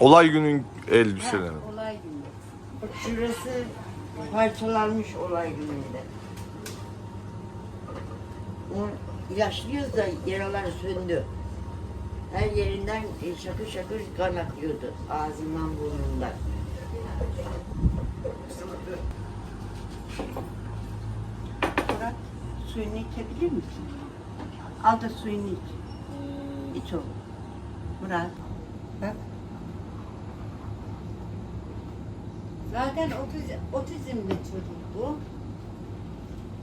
Olay günün elbiseleri. Ha, olay günü. Bak şurası parçalanmış olay gününde. O ilaçlıyoruz da yaralar söndü. Her yerinden e, şakır şakır kan akıyordu ağzından burnundan. Murat suyunu içebilir misin? Al da suyunu iç. İç oğlum. Murat. Bak. Zaten otiz, otizmli çocuk bu.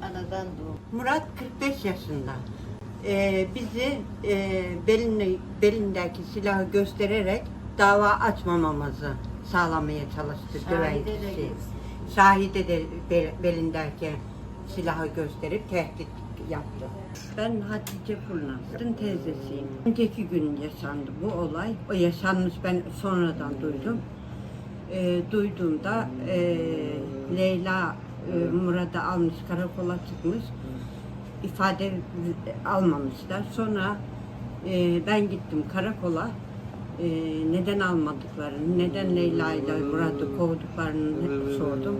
Anadan doğum. Murat 45 yaşında. Ee, bizi e, belini, belindeki silahı göstererek dava açmamamızı sağlamaya çalıştı Şahide de Şahide de bel- belindeki silahı gösterip tehdit yaptı. Ben Hatice Kurnaz'ın teyzesiyim. Önceki gün yaşandı bu olay. O yaşanmış ben sonradan duydum. Ee, duyduğumda e, Leyla e, Murat'ı almış karakola çıkmış. ifade almamışlar. Sonra e, ben gittim karakola. E, neden almadıklarını, neden Leyla ile Murat'ı kovduklarını sordum.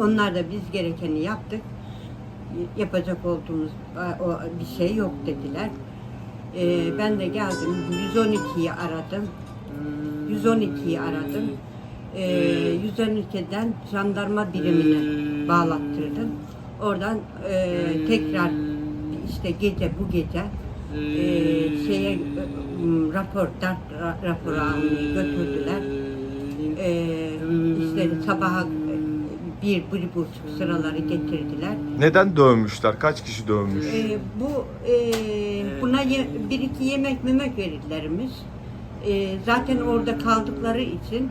Onlar da biz gerekeni yaptık. Yapacak olduğumuz e, bir şey yok dediler. E, ben de geldim 112'yi aradım. 112'yi aradım. E, 112'den jandarma birimine bağlattırdım. Oradan e, tekrar işte gece bu gece e, şeye e, rapor, dert ra- raporu almaya götürdüler. E, işte sabaha e, bir, bir buçuk sıraları getirdiler. Neden dövmüşler? Kaç kişi dövmüş? E, bu e, buna ye- bir iki yemek memek verirlermiş. E, zaten orada kaldıkları için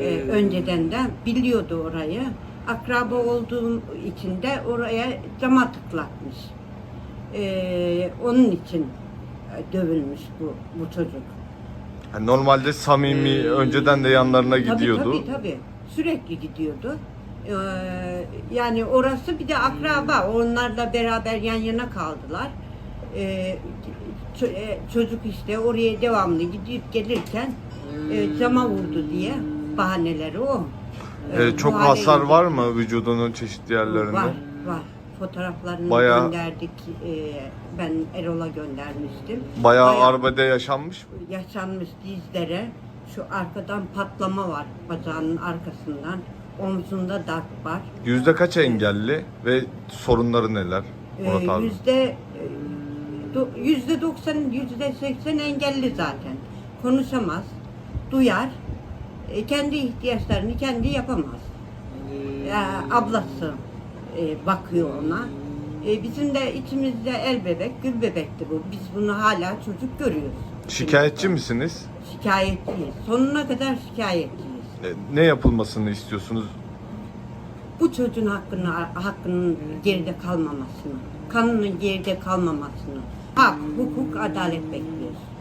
e, önceden de biliyordu orayı. Akraba olduğum için de oraya cama tıklatmış. E, onun için e, dövülmüş bu, bu çocuk. Yani normalde samimi, önceden de yanlarına gidiyordu. Tabii tabii tabii. Sürekli gidiyordu. Ee, yani orası bir de akraba. Onlarla beraber yan yana kaldılar. Ee, çocuk işte oraya devamlı gidip gelirken e, cama vurdu diye bahaneleri o. Ee, Ee, çok hasar var mı vücudunun çeşitli yerlerinde? Var, var. Fotoğraflarını Bayağı- gönderdik. Ee, ben Erol'a göndermiştim. Bayağı arbede yaşanmış mı? yaşanmış dizlere şu arkadan patlama var bacağının arkasından. Omzunda darp var. Yüzde kaç engelli ve sorunları neler Murat Ee, yüzde e, yüzde doksan, yüzde seksen engelli zaten. Konuşamaz, duyar, e, kendi ihtiyaçlarını kendi yapamaz. Ya, ablası e, bakıyor ona. E, bizim de içimizde el bebek, gül bebekti bu. Biz bunu hala çocuk görüyoruz. Şikayetçi misiniz? Şikayetçiyiz. Sonuna kadar şikayetçiyiz. E, Ne yapılmasını istiyorsunuz? Bu çocuğun hakkını, hakkının geride kalmamasını, kanının geride kalmamasını, hak, hukuk, adalet bekliyoruz.